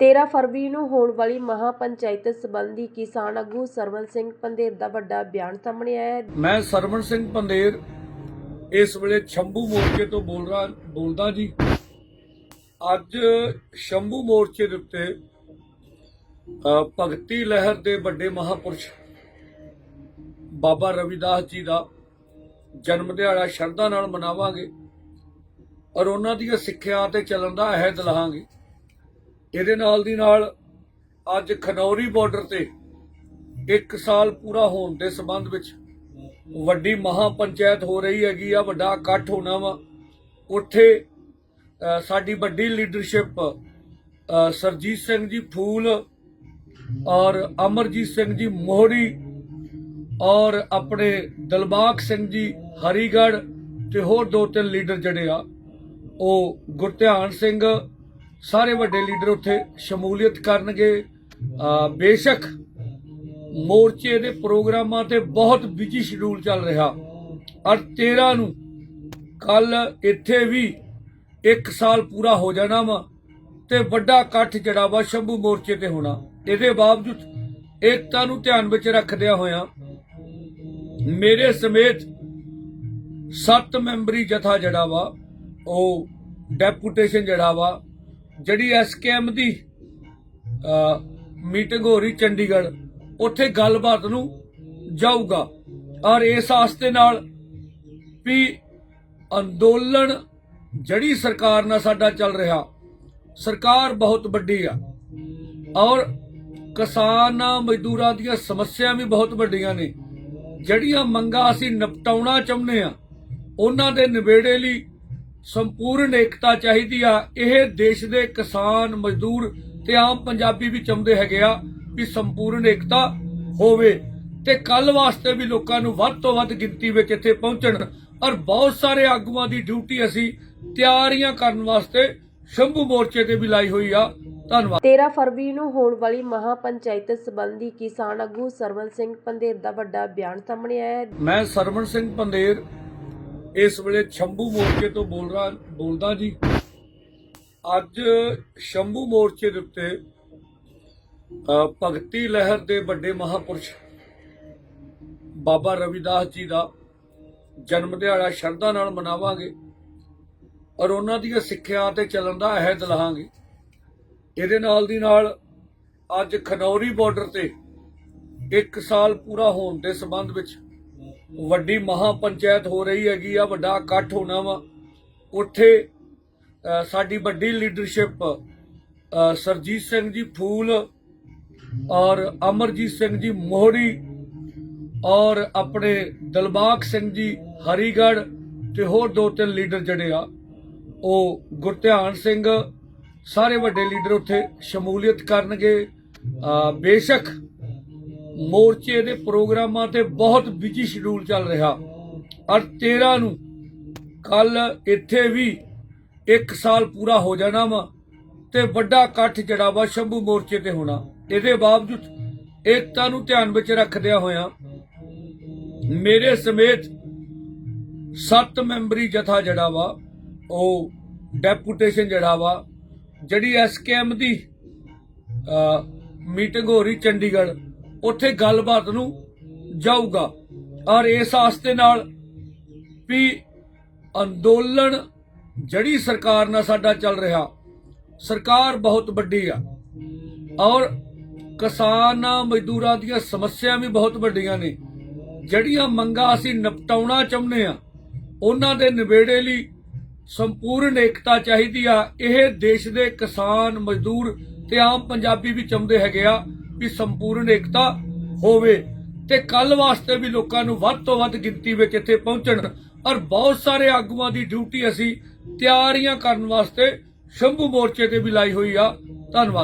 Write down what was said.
13 ਫਰਵਰੀ ਨੂੰ ਹੋਣ ਵਾਲੀ ਮਹਾ ਪੰਚਾਇਤ ਸੰਬੰਧੀ ਕਿਸਾਨ ਆਗੂ ਸਰਵਨ ਸਿੰਘ ਪੰਧੇਰ ਦਾ ਵੱਡਾ ਬਿਆਨ ਸਾਹਮਣੇ ਆਇਆ ਹੈ। ਮੈਂ ਸਰਵਣ ਸਿੰਘ ਪੰਦੇਰ ਇਸ ਵੇਲੇ ਸ਼ੰਭੂ ਮੋਰਚੇ ਤੋਂ ਬੋਲ ਰਹਾ ਬੋਲਦਾ ਜੀ। ਅੱਜ ਸ਼ੰਭੂ ਮੋਰਚੇ ਦੇ ਉੱਤੇ ਭਗਤੀ ਲਹਿਰ ਦੇ ਵੱਡੇ ਮਹਾਪੁਰਸ਼ ਬਾਬਾ ਰਵਿਦਾਸ ਜੀ ਦਾ ਜਨਮ ਦਿਹਾੜਾ ਸ਼ਰਧਾ ਨਾਲ ਮਨਾਵਾਂਗੇ ਔਰ ਉਹਨਾਂ ਦੀਆਂ ਸਿੱਖਿਆ ਤੇ ਚੱਲਣ ਦਾ ਅਹਿਦ ਲਹਾਂਗੇ ਇਹਦੇ ਨਾਲ ਦੀ ਨਾਲ ਅੱਜ ਖਨੌਰੀ ਬਾਰਡਰ ਤੇ ਇੱਕ ਸਾਲ ਪੂਰਾ ਹੋਣ ਦੇ ਸੰਬੰਧ ਵਿੱਚ ਵੱਡੀ ਮਹਾ ਪੰਚਾਇਤ ਹੋ ਰਹੀ ਹੈਗੀ ਆ ਵੱਡਾ ਇਕੱਠ ਹੋਣਾ ਵਾ। ਉੱਥੇ ਸਾਡੀ ਵੱਡੀ ਲੀਡਰਸ਼ਿਪ ਅ, ਸਰਜੀਤ ਸਿੰਘ ਜੀ ਫੂਲ ਔਰ ਅਮਰਜੀਤ ਸਿੰਘ ਜੀ ਮੋਹਰੀ ਔਰ ਆਪਣੇ ਦਲਬਾਗ ਸਿੰਘ ਜੀ ਹਰੀਗੜ੍ਹ ਤੇ ਹੋਰ ਦੋ ਤਿੰਨ ਲੀਡਰ ਜਿਹੜੇ ਆ ਉਹ ਗੁਰਧਿਆਨ ਸਿੰਘ ਸਾਰੇ ਵੱਡੇ ਲੀਡਰ ਉੱਥੇ ਸ਼ਮੂਲੀਅਤ ਕਰਨਗੇ। ਬੇਸ਼ੱਕ ਮੋਰਚੇ ਦੇ ਪ੍ਰੋਗਰਾਮਾਂ ਤੇ ਬਹੁਤ ਬਿਜ਼ੀ ਸ਼ਡਿਊਲ ਚੱਲ ਰਿਹਾ। ਔਰ 13 ਨੂੰ ਕੱਲ ਇੱਥੇ ਵੀ 1 ਸਾਲ ਪੂਰਾ ਹੋ ਜਾਣਾ ਵਾ ਤੇ ਵੱਡਾ ਇਕੱਠ ਜਿਹੜਾ ਵਾ ਸ਼ੰਭੂ ਮੋਰਚੇ ਤੇ ਹੋਣਾ। ਇਹਦੇ ਬਾਵਜੂਦ ਏਕਤਾ ਨੂੰ ਧਿਆਨ ਵਿੱਚ ਰੱਖਦਿਆਂ ਹੋਇਆਂ ਮੇਰੇ ਸਮੇਤ 7 ਮੈਂਬਰੀ ਜਥਾ ਜਿਹੜਾ ਵਾ, ਉਹ ਡੈਪੂਟੇਸ਼ਨ ਜਿਹੜਾ ਵਾ ਜਿਹੜੀ ਐਸਕੇਐਮ ਦੀ ਮੀਟਿੰਗ ਹੋ ਰਹੀ ਚੰਡੀਗੜ੍ਹ, ਉੱਥੇ ਗੱਲਬਾਤ ਨੂੰ ਜਾਊਗਾ। ਔਰ ਇਸ ਆਸਤੇ ਨਾਲ ਵੀ ਅੰਦੋਲਨ ਜਿਹੜੀ ਸਰਕਾਰ ਨਾਲ ਸਾਡਾ ਚੱਲ ਰਿਹਾ, ਸਰਕਾਰ ਬਹੁਤ ਵੱਡੀ ਆ। ਔਰ ਕਿਸਾਨਾਂ ਮਜ਼ਦੂਰਾਂ ਦੀਆਂ ਸਮੱਸਿਆਵਾਂ ਵੀ ਬਹੁਤ ਵੱਡੀਆਂ ਨੇ। ਜਿਹੜੀਆਂ ਮੰਗਾਂ ਅਸੀਂ ਨਿਪਟਾਉਣਾ ਚਾਹੁੰਦੇ ਆ ਉਹਨਾਂ ਦੇ ਨਿਬੇੜੇ ਲਈ ਸੰਪੂਰਨ ਏਕਤਾ ਚਾਹੀਦੀ ਆ। ਇਹ ਦੇਸ਼ ਦੇ ਕਿਸਾਨ ਮਜ਼ਦੂਰ ਤੇ ਆਮ ਪੰਜਾਬੀ ਵੀ ਚਾਹੁੰਦੇ ਹੈਗੇ ਆ ਵੀ ਸੰਪੂਰਨ ਏਕਤਾ ਹੋਵੇ। ਤੇ ਕੱਲ ਵਾਸਤੇ ਵੀ ਲੋਕਾਂ ਨੂੰ ਵੱਧ ਤੋਂ ਵੱਧ ਗਿਣਤੀ ਵਿੱਚ ਇੱਥੇ ਪਹੁੰਚਣ। ਔਰ ਬਹੁਤ ਸਾਰੇ ਆਗੂਆਂ ਦੀ ਡਿਊਟੀ ਅਸੀਂ ਤਿਆਰੀਆਂ ਕਰਨ ਵਾਸਤੇ ਸ਼ੰਭੂ ਮੋਰਚੇ ਤੇ ਵੀ ਲਾਈ ਹੋਈ ਆ। ਧੰਨਵਾਦ। 13 ਫਰਵਰੀ ਨੂੰ ਹੋਣ ਵਾਲੀ ਮਹਾ ਪੰਚਾਇਤ ਸੰਬੰਧੀ ਕਿਸਾਨ ਆਗੂ ਸਰਵਨ ਸਿੰਘ ਪੰਧੇਰ ਦਾ ਵੱਡਾ ਬਿਆਨ ਸਾਹਮਣੇ ਆਇਆ ਹੈ। ਮੈਂ ਸਰਵਣ ਸਿੰਘ ਪੰਦੇਰ ਇਸ ਵੇਲੇ ਸ਼ੰਭੂ ਮੋਰਚੇ ਤੋਂ ਬੋਲ ਰਹਾ ਬੋਲਦਾ ਜੀ। ਅੱਜ ਸ਼ੰਭੂ ਮੋਰਚੇ ਦੇ ਉੱਤੇ ਭਗਤੀ ਲਹਿਰ ਦੇ ਵੱਡੇ ਮਹਾਪੁਰਸ਼ ਬਾਬਾ ਰਵਿਦਾਸ ਜੀ ਦਾ ਜਨਮ ਦਿਹਾੜਾ ਸ਼ਰਧਾ ਨਾਲ ਮਨਾਵਾਂਗੇ ਔਰ ਉਹਨਾਂ ਦੀਆਂ ਸਿੱਖਿਆ ਤੇ ਚੱਲਣ ਦਾ ਅਹਿਦ ਲਹਾਂਗੇ। ਇਹਦੇ ਨਾਲ ਦੀ ਨਾਲ ਅੱਜ ਖਨੌਰੀ ਬਾਰਡਰ ਤੇ ਇੱਕ ਸਾਲ ਪੂਰਾ ਹੋਣ ਦੇ ਸੰਬੰਧ ਵਿੱਚ ਵੱਡੀ ਮਹਾ ਪੰਚਾਇਤ ਹੋ ਰਹੀ ਹੈਗੀ ਆ ਵੱਡਾ ਇਕੱਠ ਹੋਣਾ ਵਾ। ਉੱਥੇ ਸਾਡੀ ਵੱਡੀ ਲੀਡਰਸ਼ਿਪ ਅ, ਸਰਜੀਤ ਸਿੰਘ ਜੀ ਫੂਲ ਔਰ ਅਮਰਜੀਤ ਸਿੰਘ ਜੀ ਮੋਹਰੀ ਔਰ ਆਪਣੇ ਦਲਬਾਗ ਸਿੰਘ ਜੀ ਹਰੀਗੜ੍ਹ ਤੇ ਹੋਰ ਦੋ ਤਿੰਨ ਲੀਡਰ ਜਿਹੜੇ ਆ ਉਹ ਗੁਰਧਿਆਨ ਸਿੰਘ ਸਾਰੇ ਵੱਡੇ ਲੀਡਰ ਉੱਥੇ ਸ਼ਮੂਲੀਅਤ ਕਰਨਗੇ। ਬੇਸ਼ੱਕ ਮੋਰਚੇ ਦੇ ਪ੍ਰੋਗਰਾਮਾਂ ਤੇ ਬਹੁਤ ਬਿਜ਼ੀ ਸ਼ਡਿਊਲ ਚੱਲ ਰਿਹਾ। ਔਰ 13 ਨੂੰ ਕੱਲ ਇੱਥੇ ਵੀ 1 ਸਾਲ ਪੂਰਾ ਹੋ ਜਾਣਾ ਵਾ ਤੇ ਵੱਡਾ ਇਕੱਠ ਜਿਹੜਾ ਵਾ ਸ਼ੰਭੂ ਮੋਰਚੇ ਤੇ ਹੋਣਾ। ਇਹਦੇ ਬਾਵਜੂਦ ਏਕਤਾ ਨੂੰ ਧਿਆਨ ਵਿੱਚ ਰੱਖਦਿਆਂ ਹੋਇਆਂ ਮੇਰੇ ਸਮੇਤ 7 ਮੈਂਬਰੀ ਜਥਾ ਜਿਹੜਾ ਵਾ, ਉਹ ਡੈਪੂਟੇਸ਼ਨ ਜਿਹੜਾ ਵਾ, ਜਿਹੜੀ ਐਸਕੇਐਮ ਦੀ ਮੀਟਿੰਗ ਹੋ ਰਹੀ ਚੰਡੀਗੜ੍ਹ ਉੱਥੇ ਗੱਲਬਾਤ ਨੂੰ ਜਾਊਗਾ। ਔਰ ਇਸ ਆਸਤੇ ਨਾਲ ਵੀ ਅੰਦੋਲਨ ਜਿਹੜੀ ਸਰਕਾਰ ਨਾਲ ਸਾਡਾ ਚੱਲ ਰਿਹਾ, ਸਰਕਾਰ ਬਹੁਤ ਵੱਡੀ ਆ। ਔਰ ਕਿਸਾਨਾਂ ਮਜ਼ਦੂਰਾਂ ਦੀਆਂ ਸਮੱਸਿਆਵਾਂ ਵੀ ਬਹੁਤ ਵੱਡੀਆਂ ਨੇ। ਜਿਹੜੀਆਂ ਮੰਗਾਂ ਅਸੀਂ ਨਿਪਟਾਉਣਾ ਚਾਹੁੰਦੇ ਆ ਉਹਨਾਂ ਦੇ ਨਿਬੇੜੇ ਲਈ ਸੰਪੂਰਨ ਏਕਤਾ ਚਾਹੀਦੀ ਆ। ਇਹ ਦੇਸ਼ ਦੇ ਕਿਸਾਨ, ਮਜ਼ਦੂਰ ਤੇ ਆਮ ਪੰਜਾਬੀ ਵੀ ਚਾਹੁੰਦੇ ਹੈਗੇ ਆ। ਵੀ ਸੰਪੂਰਨ ਏਕਤਾ ਹੋਵੇ ਤੇ ਕੱਲ ਵਾਸਤੇ ਵੀ ਲੋਕਾਂ ਨੂੰ ਵੱਧ ਤੋਂ ਵੱਧ ਗਿਣਤੀ ਵਿੱਚ ਇੱਥੇ ਪਹੁੰਚਣ। ਔਰ ਬਹੁਤ ਸਾਰੇ ਆਗੂਆਂ ਦੀ ਡਿਊਟੀ ਅਸੀਂ ਤਿਆਰੀਆਂ ਕਰਨ ਵਾਸਤੇ ਸ਼ੰਭੂ ਮੋਰਚੇ ਤੇ ਵੀ ਲਾਈ ਹੋਈ ਆ। ਧੰਨਵਾਦ।